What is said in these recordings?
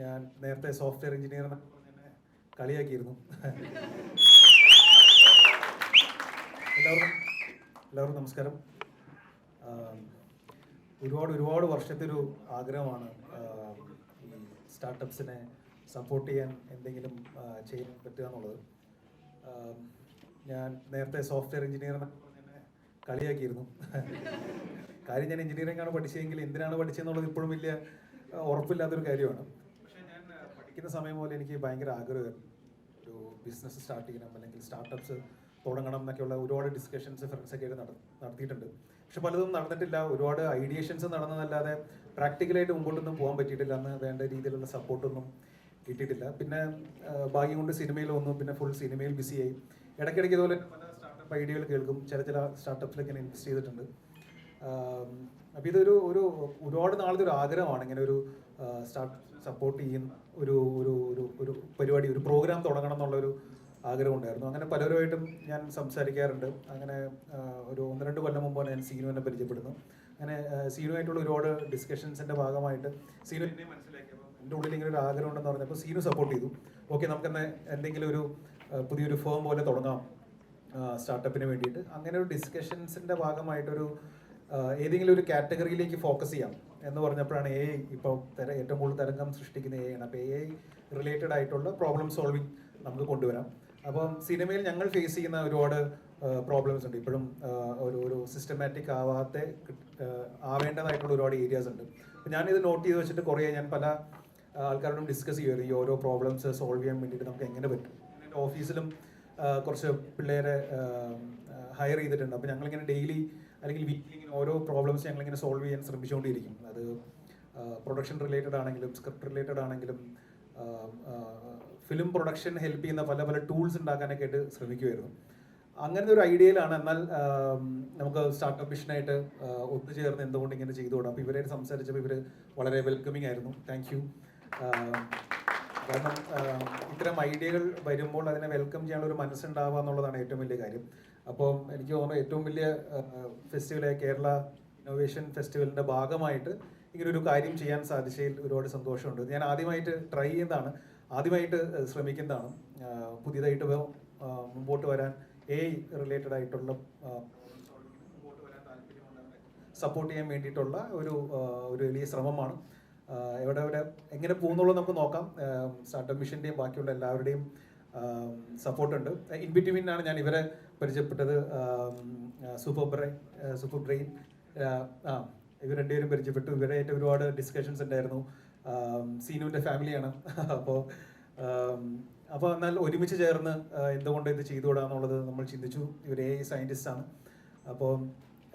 ഞാൻ നേരത്തെ software engineer എന്നൊക്കെ കളിയാക്കിയിരുന്നു. എല്ലാവർക്കും എല്ലാവർക്കും നമസ്കാരം. ഒരുപാട് ഒരുപാട് വർഷത്തെ ഒരു ആഗ്രഹമാണ് ഈ സ്റ്റാർട്ടപ്സിനെ സപ്പോർട്ട് ചെയ്യാൻ എന്തെങ്കിലും ചെയ്യാൻ പറ്റുക എന്നുള്ളത്. ഞാൻ നേരത്തെ സോഫ്റ്റ്വെയർ എഞ്ചിനീയർ എന്നൊക്കെ പറഞ്ഞ് കളിയാക്കിയിരുന്നു. കാര്യം ഞാൻ എഞ്ചിനീയറിംഗ് ആണ് പഠിച്ചതെങ്കിൽ എന്തിനാണ് പഠിച്ചതെന്നുള്ളത് ഇപ്പോഴും വലിയ ഉറപ്പില്ലാത്തൊരു കാര്യമാണ്. പഠിക്കുന്ന സമയം പോലെ എനിക്ക് ഭയങ്കര ആഗ്രഹമായിരുന്നു. ഒരു ബിസിനസ് സ്റ്റാർട്ട് ചെയ്യണം അല്ലെങ്കിൽ സ്റ്റാർട്ടപ്സ് തുടങ്ങണം എന്നൊക്കെയുള്ള ഒരുപാട് ഡിസ്കഷൻസ് ഫ്രണ്ട്സൊക്കെ ആയിട്ട് നട- നടത്തിയിട്ടുണ്ട്. പക്ഷെ പലതും നടന്നിട്ടില്ല. ഒരുപാട് ഐഡിയേഷൻസ് നടന്നതല്ലാതെ പ്രാക്ടിക്കലായിട്ട് മുമ്പോട്ടൊന്നും പോകാൻ പറ്റിയിട്ടില്ല. അന്ന് വേണ്ട രീതിയിലുള്ള സപ്പോർട്ടൊന്നും കിട്ടിയിട്ടില്ല. പിന്നെ ഭാഗ്യം കൊണ്ട് സിനിമയിൽ വന്നു. പിന്നെ ഫുൾ സിനിമയിൽ ബിസിയായി ഇടയ്ക്കിടയ്ക്ക് ഇതുപോലെ പല സ്റ്റാർട്ടപ്പ് ഐഡിയകൾ കേൾക്കും. ചില ചില സ്റ്റാർട്ടപ്സിലൊക്കെ ഞാൻ ഇൻവെസ്റ്റ് ചെയ്തിട്ടുണ്ട്. അപ്പോൾ ഇതൊരു ഒരു ഒരുപാട് നാളത്തെ ഒരു ആഗ്രഹമാണ്. ഇങ്ങനെ ഒരു സ്റ്റാർട്ട് സപ്പോർട്ട് ചെയ്യുന്ന ഒരു ഒരു ഒരു ഒരു പരിപാടി ഒരു പ്രോഗ്രാം തുടങ്ങണം എന്നുള്ളൊരു ആഗ്രഹം ഉണ്ടായിരുന്നു. അങ്ങനെ പലരുമായിട്ടും ഞാൻ സംസാരിക്കാറുണ്ട്. അങ്ങനെ ഒരു ഒന്ന് രണ്ട് കൊല്ലം മുമ്പാണ് ഞാൻ സീനുവിനെ പരിചയപ്പെടുന്നു. അങ്ങനെ സീനുമായിട്ടുള്ള ഒരുപാട് ഡിസ്കഷൻസിന്റെ ഭാഗമായിട്ട് സീനു എന്നെ മനസ്സിലാക്കിയപ്പോൾ എന്റെ ഉള്ളിൽ ഇങ്ങനെ ഒരു ആഗ്രഹം ഉണ്ടെന്ന് പറഞ്ഞപ്പോൾ സീനു സപ്പോർട്ട് ചെയ്തു. ഓക്കെ നമുക്കെന്നെ എന്തെങ്കിലും ഒരു പുതിയൊരു ഫേം പോലെ തുടങ്ങാം സ്റ്റാർട്ടപ്പിന് വേണ്ടിയിട്ട്. അങ്ങനെ ഒരു ഡിസ്കഷൻസിന്റെ ഭാഗമായിട്ടൊരു ഏതെങ്കിലും ഒരു കാറ്റഗറിയിലേക്ക് ഫോക്കസ് ചെയ്യാം എന്ന് പറഞ്ഞപ്പോഴാണ് എ ഐ ഇപ്പോൾ ഏറ്റവും കൂടുതൽ തരംഗം സൃഷ്ടിക്കുന്ന എ ആണ്. അപ്പോൾ എ ഐ റിലേറ്റഡ് ആയിട്ടുള്ള പ്രോബ്ലം സോൾവിങ് നമുക്ക് കൊണ്ടുവരാം. അപ്പം സിനിമയിൽ ഞങ്ങൾ ഫേസ് ചെയ്യുന്ന ഒരുപാട് പ്രോബ്ലംസ് ഉണ്ട്. ഇപ്പോഴും ഒരു ഒരു സിസ്റ്റമാറ്റിക് ആവാത്ത ആവേണ്ടതായിട്ടുള്ള ഒരുപാട് ഏരിയാസ് ഉണ്ട്. ഞാനിത് നോട്ട് ചെയ്ത് വെച്ചിട്ട് കുറേ ഞാൻ പല ആൾക്കാരോടും ഡിസ്കസ് ചെയ്യുമായിരുന്നു ഈ ഓരോ പ്രോബ്ലംസ് സോൾവ് ചെയ്യാൻ വേണ്ടിയിട്ട് നമുക്ക് എങ്ങനെ പറ്റും? എന്റെ ഓഫീസിലും കുറച്ച് പിള്ളേരെ ഹയർ ചെയ്തിട്ടുണ്ട്. അപ്പോൾ ഞങ്ങളിങ്ങനെ ഡെയിലി അല്ലെങ്കിൽ വീക്കിലി ഇങ്ങനെ ഓരോ പ്രോബ്ലംസ് ഞങ്ങളിങ്ങനെ സോൾവ് ചെയ്യാൻ ശ്രമിച്ചുകൊണ്ടിരിക്കും. അത് പ്രൊഡക്ഷൻ റിലേറ്റഡ് ആണെങ്കിലും സ്ക്രിപ്റ്റ് റിലേറ്റഡ് ആണെങ്കിലും ഫിലിം പ്രൊഡക്ഷൻ ഹെൽപ്പ് ചെയ്യുന്ന പല പല ടൂൾസ് ഉണ്ടാക്കാനൊക്കെ ആയിട്ട് ശ്രമിക്കുമായിരുന്നു അങ്ങനത്തെ ഒരു ഐഡിയയിലാണ് എന്നാൽ നമുക്ക് സ്റ്റാർട്ടപ്പ് മിഷനായിട്ട് ഒത്തുചേർന്ന് എന്തുകൊണ്ട് ഇങ്ങനെ ചെയ്തുകൂടാം? അപ്പോൾ ഇവരെ സംസാരിച്ചപ്പോൾ ഇവർ വളരെ വെൽക്കമിങ് ആയിരുന്നു. താങ്ക് യു കാരണം ഇത്തരം ഐഡിയകൾ വരുമ്പോൾ അതിനെ വെൽക്കം ചെയ്യാനുള്ള ഒരു മനസ്സുണ്ടാവുക എന്നുള്ളതാണ് ഏറ്റവും വലിയ കാര്യം. അപ്പോൾ എനിക്ക് തോന്നുന്നു ഏറ്റവും വലിയ ഫെസ്റ്റിവലായ കേരള ഇന്നോവേഷൻ ഫെസ്റ്റിവലിന്റെ ഭാഗമായിട്ട് ഇങ്ങനെ ഒരു കാര്യം ചെയ്യാൻ സാധിച്ചതിൽ ഒരുപാട് സന്തോഷമുണ്ട്. ഞാൻ ആദ്യമായിട്ട് ട്രൈ ചെയ്യുന്നതാണ് ആദ്യമായിട്ട് ശ്രമിക്കുന്നതാണ്. പുതിയതായിട്ട് മുമ്പോട്ട് വരാൻ എ റിലേറ്റഡ് ആയിട്ടുള്ള സപ്പോർട്ട് ചെയ്യാൻ വേണ്ടിയിട്ടുള്ള ഒരു ഒരു വലിയ ശ്രമമാണ്. എവിടെ എവിടെ എങ്ങനെ പോകുന്നുള്ളത് നമുക്ക് നോക്കാം. സ്റ്റാർട്ടപ്പ് മിഷന്റെയും ബാക്കിയുള്ള എല്ലാവരുടെയും സപ്പോർട്ട് ഉണ്ട്. ഇൻ ബിറ്റ്വീൻ ആണ് ഞാൻ ഇവരെ പരിചയപ്പെട്ടത്. സൂപ്പർ ബ്രെയിൻ സൂപ്പർ ബ്രെയിൻ ആ ഇവർ രണ്ടുപേരും പരിചയപ്പെട്ടു. ഇവരെ ഇവരായിട്ട് ഒരുപാട് ഡിസ്കഷൻസ് ഉണ്ടായിരുന്നു. സീനുവിന്റെ ഫാമിലിയാണ്. അപ്പോൾ അപ്പോൾ എന്നാൽ ഒരുമിച്ച് ചേർന്ന് എന്തുകൊണ്ട് ഇത് ചെയ്തുകൂടാന്നുള്ളത് നമ്മൾ ചിന്തിച്ചു. ഇവർ എ സയന്റിസ്റ്റ് ആണ്. അപ്പോൾ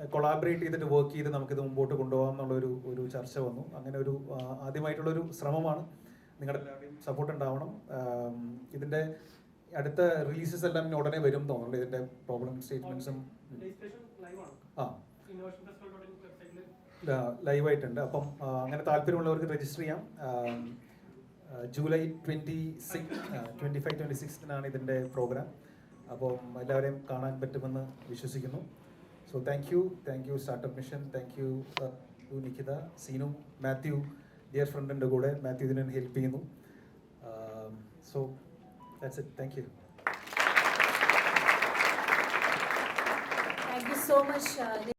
കൊളാബറേറ്റ് ചെയ്തിട്ട് വർക്ക് ചെയ്ത് നമുക്കിത് മുമ്പോട്ട് കൊണ്ടുപോകാം എന്നുള്ളൊരു ഒരു ചർച്ച വന്നു. അങ്ങനെ ഒരു ആദ്യമായിട്ടുള്ളൊരു ശ്രമമാണ്. നിങ്ങളുടെ എല്ലാവരുടെയും സപ്പോർട്ട് ഉണ്ടാവണം ഇതിന്റെ അടുത്ത റിലീസസ് എല്ലാം ഇനി ഉടനെ വരും തോന്നുന്നുണ്ട്. ഇതിന്റെ പ്രോബ്ലം സ്റ്റേറ്റ്മെൻസും ആ. ലൈവ് ആയിട്ടുണ്ട്. അപ്പം അങ്ങനെ താല്പര്യമുള്ളവർക്ക് രജിസ്റ്റർ ചെയ്യാം. July twenty six twenty five twenty സിക്സ്തിനാണ് ഇതിന്റെ പ്രോഗ്രാം അപ്പം എല്ലാവരെയും കാണാൻ പറ്റുമെന്ന് വിശ്വസിക്കുന്നു. so thank you thank you startup mission thank you to Nikhita Seenu Mathew dear ഫ്രണ്ടിൻ്റെ കൂടെ മാത്യു ഇതിനെ ഹെൽപ്പ് ചെയ്യുന്നു so that's it thank you Thank you so much, uh,